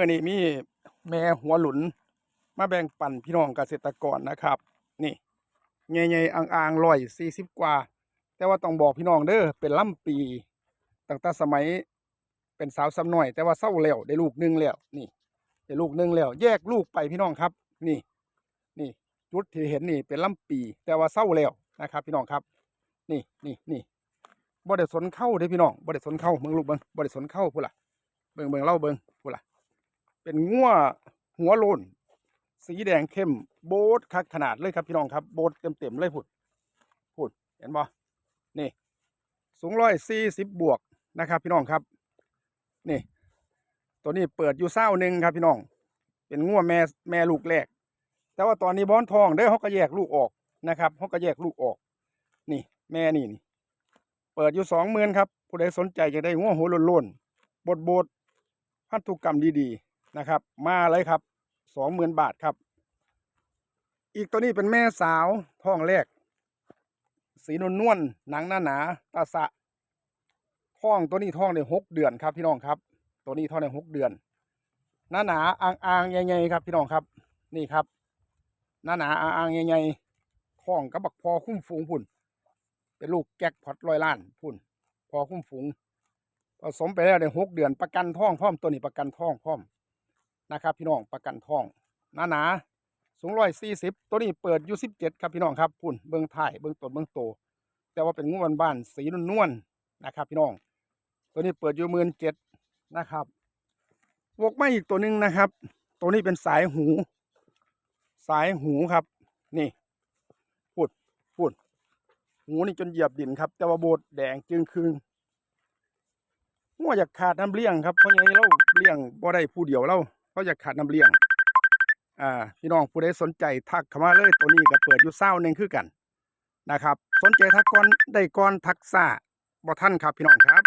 มื่อนี้มีแม่หัวหลุน มาแบ่งปันพี่น้องเกษตรกรนะครับ นี่ใหญ่ๆอ่างๆร้อยสี่สิบกว่า แต่ว่าต้องบอกพี่น้องเด้อเป็นล่ำปีตั้งแต่สมัยเป็นสาวสำน้อย แต่ว่าเศร้าแล้วได้ลูกหนึงแล้วนี่ได้ลูกหนึงแล้ว แยกลูกไปพี่น้องครับ นี่ นี่จุดที่เห็นนี่เป็นล่ำปี แต่ว่าเศร้าแล้วนะครับ พี่น้องครับ นี่นี่นี่บ่ได้สนเข้าเด้อพี่น้องบ่ได้สนเข้าเบิ่งลูกเบิงบ่ได้สนเข้าพุ่นล่ะเบิงเบิงเล่าเบิงพุ่นล่ะ เป็นงัวหัวโลนสีแดงเข้มโบดคักขนาดเลยครับพี่น้องครับโบดเต็มๆเลยพุ่นพุ่นเห็นบ่นี่สูงร้อยสี่สิบบวกนะครับพี่น้องครับ นี่ ตัวนี้เปิดอยู่เศร้าหนึ่งครับพี่น้อง เป็นงัวแม่แม่ลูกแรก แต่ว่าตอนนี้บอนทองเด้อเขาก็แยกลูกออกนะครับเขาก็แยกลูกออก นี่ แม่นี่นี่เปิดอยู่สองหมื่นครับผู้ใดสนใจจะได้งัวหัวโลนๆบดบดพันธุกรรมดีๆ นะครับ มาเลยครับสองหมื่นบาทครับ อีกตัวนี้เป็นแม่สาวท้องแรก สีนวลนวลหนังหนาหนาตาสะท้องตัวนี้ท้องได้หกเดือนครับพี่น้องครับ ตัวนี้ท้องได้หกเดือน หนาหนาอ่างอ่างใหญ่ๆครับ พี่น้องครับ นี่ครับ หนาหนาอ่างอ่างใหญ่ๆท้องกับบักพอคุ้มฝูงพุ่น เป็นลูกแก๊กพอตร้อยล้านพุ่น พอคุ้มฝูงผสมไปแล้วได้หกเดือนประกันท้องพร้อมตัวนี้ประกันท้องพร้อม นะครับ พี่น้องประกันทองหนาหนาๆสูงร้อยสี่สิบตัวนี้เปิดอยู่สิบเจ็ดครับพี่น้องครับพุ่นเบิ้งถ่ายเบิ้งต้นเบิ้งโต แต่ว่าเป็นงูบ้านๆสีนวลๆนะครับ พี่น้อง ตัวนี้เปิดอยู่หมื่นเจ็ดนะครับวกมาอีกตัวหนึ่งนะครับ ตัวนี้เป็นสายหู สายหูครับ นี่พูดพูดหูนี่จนเหยียบดินครับ แต่ว่าโบดแดงจึงคืงงัวอยากขาดน้ำเลี้ยงครับเพราะไงเราเลี้ยงบ่ได้ผู้เดียวเรา เขาอยากขาดน้ำเลี้ยง อ่าพี่น้องผู้ใดสนใจทักเข้ามาเลยตัวนี้ก็เปิดอยู่เศร้าหนึ่งคือกันนะครับ สนใจทักก่อนได้ก่อนทักซาบ่ท่านครับพี่น้องครับ